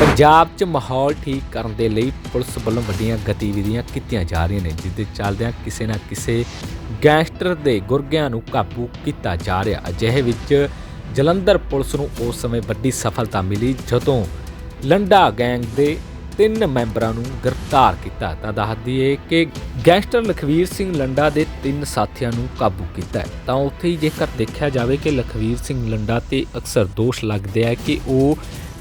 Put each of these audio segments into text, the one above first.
ਪੰਜਾਬ 'ਚ ਮਾਹੌਲ ਠੀਕ ਕਰਨ ਦੇ ਲਈ ਪੁਲਿਸ ਵੱਲੋਂ ਵੱਡੀਆਂ ਗਤੀਵਿਧੀਆਂ ਕੀਤੀਆਂ ਜਾ ਰਹੀਆਂ ਨੇ, ਜਿਸ ਦੇ ਚੱਲਦਿਆਂ ਕਿਸੇ ਨਾ ਕਿਸੇ ਗੈਂਗਸਟਰ ਦੇ ਗੁਰਗਿਆਂ ਨੂੰ ਕਾਬੂ ਕੀਤਾ ਜਾ ਰਿਹਾ। ਅਜਿਹੇ ਵਿੱਚ ਜਲੰਧਰ ਪੁਲਿਸ ਨੂੰ ਉਸ ਸਮੇਂ ਵੱਡੀ ਸਫਲਤਾ ਮਿਲੀ ਜਦੋਂ ਲੰਡਾ ਗੈਂਗ ਦੇ ਤਿੰਨ ਮੈਂਬਰਾਂ ਨੂੰ ਗ੍ਰਿਫਤਾਰ ਕੀਤਾ। ਤਾਂ ਦੱਸ ਦਈਏ ਕਿ ਗੈਂਗਸਟਰ ਲਖਵੀਰ ਸਿੰਘ ਲੰਡਾ ਦੇ ਤਿੰਨ ਸਾਥੀਆਂ ਨੂੰ ਕਾਬੂ ਕੀਤਾ ਤਾਂ ਉੱਥੇ ਹੀ ਜੇਕਰ ਦੇਖਿਆ ਜਾਵੇ ਕਿ ਲਖਵੀਰ ਸਿੰਘ ਲੰਡਾ ਤੇ ਅਕਸਰ ਦੋਸ਼ ਲੱਗਦੇ ਆ ਕਿ ਉਹ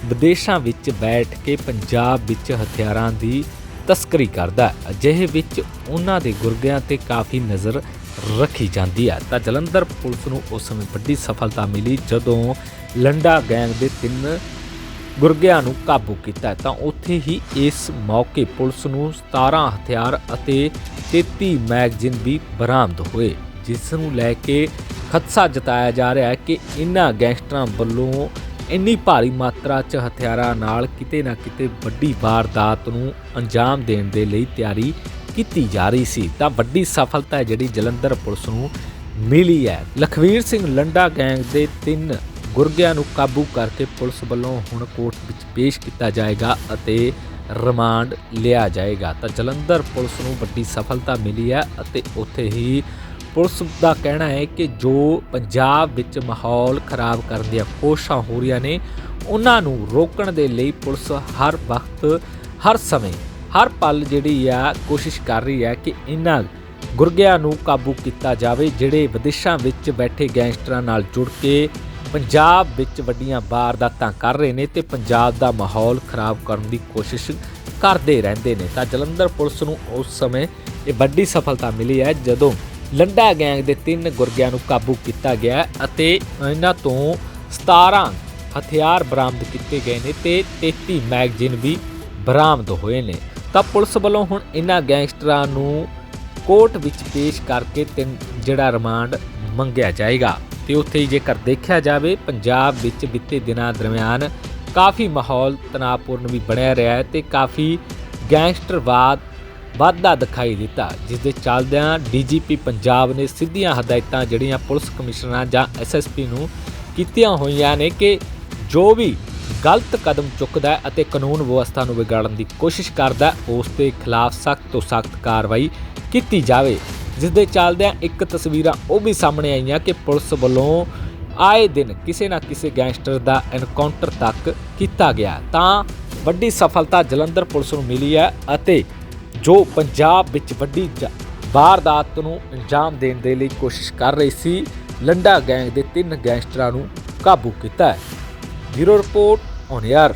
ਵਿਦੇਸ਼ਾਂ ਵਿੱਚ ਬੈਠ ਕੇ ਪੰਜਾਬ ਵਿੱਚ ਹਥਿਆਰਾਂ ਦੀ ਤਸਕਰੀ ਕਰਦਾ ਹੈ। ਅਜਿਹੇ ਵਿੱਚ ਉਹਨਾਂ ਦੇ ਗੁਰਗਿਆਂ ਤੇ ਕਾਫੀ ਨਜ਼ਰ ਰੱਖੀ ਜਾਂਦੀ ਹੈ ਤਾਂ ਜਲੰਧਰ ਪੁਲਿਸ ਨੂੰ ਉਸ ਸਮੇਂ ਵੱਡੀ ਸਫਲਤਾ ਮਿਲੀ ਜਦੋਂ ਲੰਡਾ ਗੈਂਗ ਦੇ ਤਿੰਨ ਗੁਰਗਿਆਂ ਨੂੰ ਕਾਬੂ ਕੀਤਾ ਤਾਂ ਉੱਥੇ ਹੀ ਇਸ ਮੌਕੇ ਪੁਲਿਸ ਨੂੰ 17 ਹਥਿਆਰ ਅਤੇ 33 ਮੈਗਜ਼ੀਨ ਵੀ ਬਰਾਮਦ ਹੋਏ, ਜਿਸ ਨੂੰ ਲੈ ਕੇ ਖਦਸ਼ਾ ਜਤਾਇਆ ਜਾ ਰਿਹਾ ਹੈ ਕਿ ਇਨ੍ਹਾਂ ਗੈਂਗਸਟਰਾਂ ਵੱਲੋਂ ਇੰਨੀ ਭਾਰੀ ਮਾਤਰਾ 'ਚ ਹਥਿਆਰਾਂ ਨਾਲ ਕਿਤੇ ਨਾ ਕਿਤੇ ਵੱਡੀ ਵਾਰਦਾਤ ਨੂੰ ਅੰਜਾਮ ਦੇਣ ਦੇ ਲਈ ਤਿਆਰੀ ਕੀਤੀ ਜਾ ਰਹੀ ਸੀ। ਤਾਂ ਵੱਡੀ ਸਫਲਤਾ ਜਿਹੜੀ ਜਲੰਧਰ ਪੁਲਿਸ ਨੂੰ ਮਿਲੀ ਹੈ। ਲਖਵੀਰ ਸਿੰਘ ਲੰਡਾ ਗੈਂਗ ਦੇ ਤਿੰਨ ਗੁਰਗਿਆਂ ਨੂੰ ਕਾਬੂ ਕਰਕੇ ਪੁਲਿਸ ਵੱਲੋਂ ਹੁਣ ਕੋਰਟ ਵਿੱਚ ਪੇਸ਼ ਕੀਤਾ ਜਾਏਗਾ ਅਤੇ ਰਿਮਾਂਡ ਲਿਆ ਜਾਏਗਾ। ਤਾਂ ਜਲੰਧਰ ਪੁਲਿਸ ਨੂੰ ਵੱਡੀ ਸਫਲਤਾ ਮਿਲੀ ਹੈ ਅਤੇ ਉੱਥੇ ਹੀ ਪੁਲਿਸ ਦਾ ਕਹਿਣਾ ਹੈ ਕਿ ਜੋ ਪੰਜਾਬ ਵਿੱਚ ਮਾਹੌਲ ਖਰਾਬ ਕਰਨ ਦੀਆਂ ਕੋਸ਼ਿਸ਼ਾਂ ਹੋ ਰਹੀਆਂ ਨੇ, ਉਹਨਾਂ ਨੂੰ ਰੋਕਣ ਦੇ ਲਈ ਪੁਲਿਸ ਹਰ ਵਕਤ, ਹਰ ਸਮੇਂ, ਹਰ ਪਲ ਜਿਹੜੀ ਆ, ਕੋਸ਼ਿਸ਼ ਕਰ ਰਹੀ ਹੈ ਕਿ ਇਹਨਾਂ ਗੁਰਗਿਆਂ ਨੂੰ ਕਾਬੂ ਕੀਤਾ ਜਾਵੇ, ਜਿਹੜੇ ਵਿਦੇਸ਼ਾਂ ਵਿੱਚ ਬੈਠੇ ਗੈਂਗਸਟਰਾਂ ਨਾਲ ਜੁੜ ਕੇ ਪੰਜਾਬ ਵਿੱਚ ਵੱਡੀਆਂ ਵਾਰਦਾਤਾਂ ਕਰ ਰਹੇ ਨੇ ਤੇ ਪੰਜਾਬ ਦਾ ਮਾਹੌਲ ਖਰਾਬ ਕਰਨ ਦੀ ਕੋਸ਼ਿਸ਼ ਕਰਦੇ ਰਹਿੰਦੇ ਨੇ। ਤਾਂ ਜਲੰਧਰ ਪੁਲਿਸ ਨੂੰ ਉਸ ਸਮੇਂ ਇਹ ਵੱਡੀ ਸਫਲਤਾ ਮਿਲੀ ਹੈ ਜਦੋਂ ਲੰਡਾ ਗੈਂਗ ਦੇ ਤਿੰਨ ਗੁਰਗਿਆਂ ਨੂੰ ਕਾਬੂ ਕੀਤਾ ਗਿਆ ਅਤੇ ਇਹਨਾਂ ਤੋਂ 17 ਹਥਿਆਰ ਬਰਾਮਦ ਕੀਤੇ ਗਏ ਨੇ ਤੇ 33 ਮੈਗਜ਼ੀਨ ਵੀ ਬਰਾਮਦ ਹੋਏ ਨੇ। ਤਾਂ ਪੁਲਿਸ ਵੱਲੋਂ ਹੁਣ ਇਹਨਾਂ ਗੈਂਗਸਟਰਾਂ ਨੂੰ ਕੋਰਟ ਵਿੱਚ ਪੇਸ਼ ਕਰਕੇ ਤਿੰਨ ਜਿਹੜਾ ਰਿਮਾਂਡ ਮੰਗਿਆ ਜਾਏਗਾ ਤੇ ਉੱਥੇ ਹੀ ਜੇਕਰ ਦੇਖਿਆ ਜਾਵੇ, ਪੰਜਾਬ ਵਿੱਚ ਬੀਤੇ ਦਿਨਾਂ ਦਰਮਿਆਨ ਕਾਫੀ ਮਾਹੌਲ ਤਣਾਅਪੂਰਨ ਵੀ ਬਣਿਆ ਰਿਹਾ ਹੈ ਤੇ ਕਾਫੀ ਗੈਂਗਸਟਰਵਾਦ ਵਾਧਾ ਦਿਖਾਈ ਦਿੱਤਾ ਜਿਸ ਦੇ ਚੱਲਦਿਆਂ ਡੀਜੀਪੀ ਪੰਜਾਬ ਨੇ ਸਿੱਧੀਆਂ ਹਦਾਇਤਾਂ ਜਿਹੜੀਆਂ ਪੁਲਿਸ ਕਮਿਸ਼ਨਰਾਂ ਜਾਂ ਐਸਐਸਪੀ ਨੂੰ ਕੀਤੀਆਂ ਹੋਈਆਂ ਨੇ ਕਿ ਜੋ ਵੀ ਗਲਤ ਕਦਮ ਚੁੱਕਦਾ ਹੈ ਅਤੇ ਕਾਨੂੰਨ ਵਿਵਸਥਾ ਨੂੰ ਵਿਗਾੜਨ ਦੀ ਕੋਸ਼ਿਸ਼ ਕਰਦਾ ਉਸ ਦੇ ਖਿਲਾਫ ਸਖਤ ਤੋਂ ਸਖਤ ਕਾਰਵਾਈ ਕੀਤੀ ਜਾਵੇ। ਜਿਸ ਦੇ ਚੱਲਦਿਆਂ ਇੱਕ ਤਸਵੀਰਾਂ ਉਹ ਵੀ ਸਾਹਮਣੇ ਆਈਆਂ ਕਿ ਪੁਲਿਸ ਵੱਲੋਂ ਆਏ ਦਿਨ ਕਿਸੇ ਨਾ ਕਿਸੇ ਗੈਂਗਸਟਰ ਦਾ ਐਨਕਾਊਂਟਰ ਤੱਕ ਕੀਤਾ ਗਿਆ। ਤਾਂ ਵੱਡੀ ਸਫਲਤਾ ਜਲੰਧਰ ਪੁਲਿਸ ਨੂੰ ਮਿਲੀ ਹੈ ਅਤੇ ਜੋ ਪੰਜਾਬ ਵਿੱਚ ਵੱਡੀ ਵਾਰਦਾਤ ਨੂੰ ਅੰਜਾਮ ਦੇਣ ਦੇ ਲਈ ਕੋਸ਼ਿਸ਼ ਕਰ ਰਹੀ ਸੀ, ਲੰਡਾ ਗੈਂਗ ਦੇ ਤਿੰਨ ਗੈਂਗਸਟਰਾਂ ਨੂੰ ਕਾਬੂ ਕੀਤਾ ਹੈ। Bureau report, on air